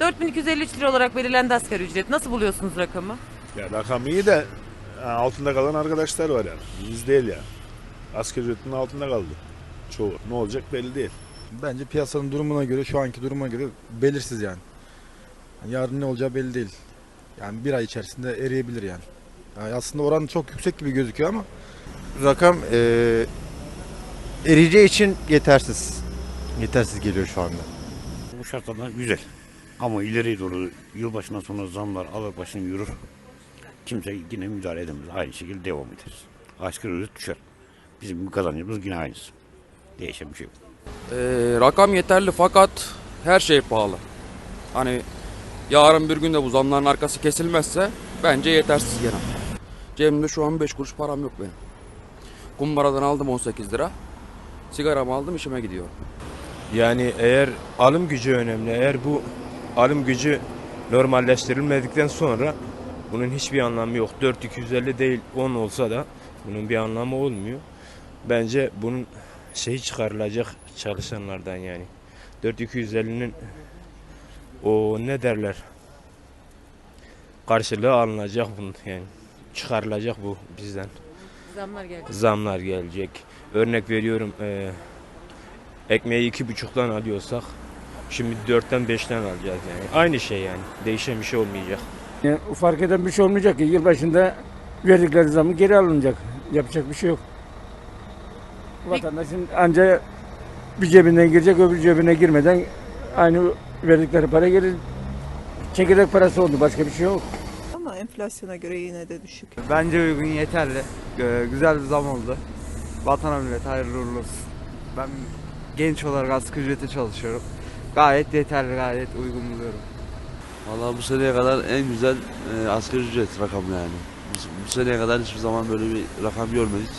4253 lira olarak belirlendi asgari ücret. Nasıl buluyorsunuz rakamı? Ya rakam iyi de ha, altında kalan arkadaşlar var yani. Biz değil ya. Asgari ücretin altında kaldı. Çoğu. Ne olacak belli değil. Bence piyasanın durumuna göre, şu anki duruma göre belirsiz yani. Yani Yarın ne olacağı belli değil. Yani bir ay içerisinde eriyebilir yani. yani aslında oran çok yüksek gibi gözüküyor ama Rakam eee eriyeceği için yetersiz. Yetersiz geliyor şu anda. Bu şartlarda güzel. Ama ileriye doğru yılbaşından sonra zamlar alır başını yürür. Kimse yine müdahale edemez. Aynı şekilde devam ederiz. Asgari ücret düşer. Bizim kazancımız yine aynısı. Değişen bir şey yok. Ee, rakam yeterli fakat her şey pahalı. Hani yarın bir günde bu zamların arkası kesilmezse bence yetersiz gene. Cebimde şu an 5 kuruş param yok benim. Kumbaradan aldım 18 lira. Sigaramı aldım işime gidiyorum. Yani eğer alım gücü önemli, eğer bu alım gücü normalleştirilmedikten sonra bunun hiçbir anlamı yok. 4250 değil 10 olsa da bunun bir anlamı olmuyor. Bence bunun şeyi çıkarılacak çalışanlardan yani. 4250'nin o ne derler? Karşılığı alınacak bunun yani. Çıkarılacak bu bizden Zamlar geldi. zamlar gelecek. Örnek veriyorum eee ekmeği iki buçuktan alıyorsak şimdi dörtten beşten alacağız yani. Aynı şey yani. Değişen bir şey olmayacak. Yani fark eden bir şey olmayacak ki yılbaşında verdikleri zamı geri alınacak. Yapacak bir şey yok. Vatandaşın ancak bir cebinden girecek öbür cebine girmeden aynı verdikleri para geri çekirdek parası oldu. Başka bir şey yok. Ama enflasyona göre yine de düşük. Bence uygun yeterli. Güzel bir zam oldu. Vatana millet hayırlı uğurlu olsun. Ben genç olarak asgari ücrete çalışıyorum. Gayet yeterli, gayet uygun buluyorum. Valla bu seneye kadar en güzel e, asgari ücret rakamı yani. Bu, bu seneye kadar hiçbir zaman böyle bir rakam görmedik.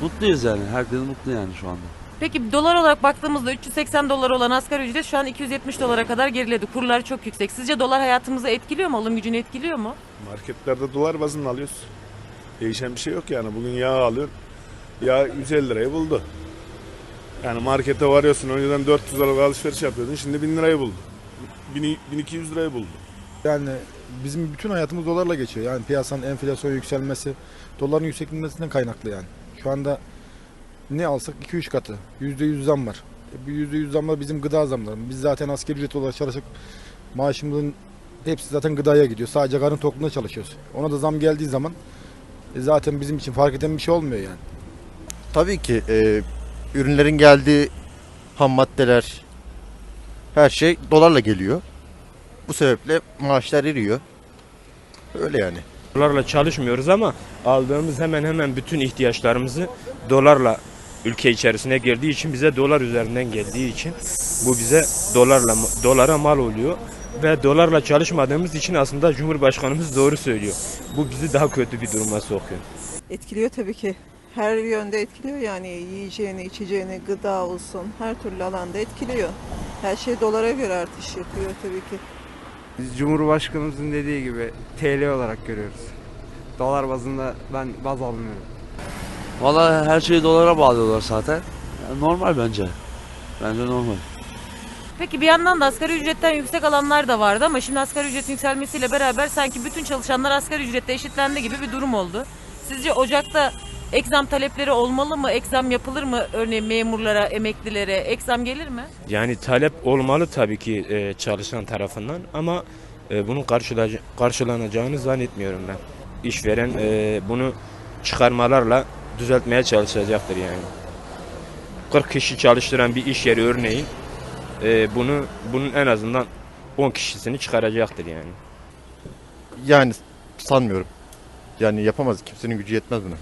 Mutluyuz yani. Herkes mutlu yani şu anda. Peki dolar olarak baktığımızda 380 dolar olan asgari ücret şu an 270 dolara kadar geriledi. Kurlar çok yüksek. Sizce dolar hayatımızı etkiliyor mu? Alım gücünü etkiliyor mu? Marketlerde dolar bazında alıyoruz. Değişen bir şey yok yani. Bugün yağ alıyorsun. Yağ 150 lirayı buldu. Yani markete varıyorsun. Önceden 400 liralık alışveriş yapıyordun. Şimdi 1000 lirayı buldu. 1000 1200 lirayı buldu. yani bizim bütün hayatımız dolarla geçiyor. Yani piyasanın enflasyon yükselmesi, doların yükselmesinden kaynaklı yani. Şu anda ne alsak 2-3 katı. %100 zam var. E, bu %100 zamlar bizim gıda zamlarımız. Biz zaten asgari ücret olarak çalışıp maaşımızın hepsi zaten gıdaya gidiyor. Sadece karın tokluğunda çalışıyoruz. Ona da zam geldiği zaman e, zaten bizim için fark eden bir şey olmuyor yani. Tabii ki eee, ürünlerin geldiği ham maddeler her şey dolarla geliyor. Bu sebeple maaşlar eriyor. Öyle yani. Dolarla çalışmıyoruz ama aldığımız hemen hemen bütün ihtiyaçlarımızı dolarla ülke içerisine girdiği için bize dolar üzerinden geldiği için bu bize dolarla dolara mal oluyor ve dolarla çalışmadığımız için aslında Cumhurbaşkanımız doğru söylüyor. Bu bizi daha kötü bir duruma sokuyor. Etkiliyor tabii ki. Her yönde etkiliyor yani yiyeceğini, içeceğini, gıda olsun her türlü alanda etkiliyor. Her şey dolara göre artış yapıyor tabii ki. Biz Cumhurbaşkanımızın dediği gibi TL olarak görüyoruz. Dolar bazında ben baz almıyorum. Valla her şeyi dolara bağlıyorlar zaten. Yani normal bence. Bence normal. Peki bir yandan da asgari ücretten yüksek alanlar da vardı ama şimdi asgari ücretin yükselmesiyle beraber sanki bütün çalışanlar asgari ücrette eşitlendi gibi bir durum oldu. Sizce Ocak'ta ek zam talepleri olmalı mı? Ek zam yapılır mı? Örneğin memurlara, emeklilere ek zam gelir mi? Yani talep olmalı tabii ki e, çalışan tarafından ama e, bunun karşılaca- karşılanacağını zannetmiyorum ben. İşveren e, bunu çıkarmalarla düzeltmeye çalışacaktır yani. 40 kişi çalıştıran bir iş yeri örneğin e, bunu bunun en azından 10 kişisini çıkaracaktır yani. Yani sanmıyorum. Yani yapamaz. Kimsenin gücü yetmez buna.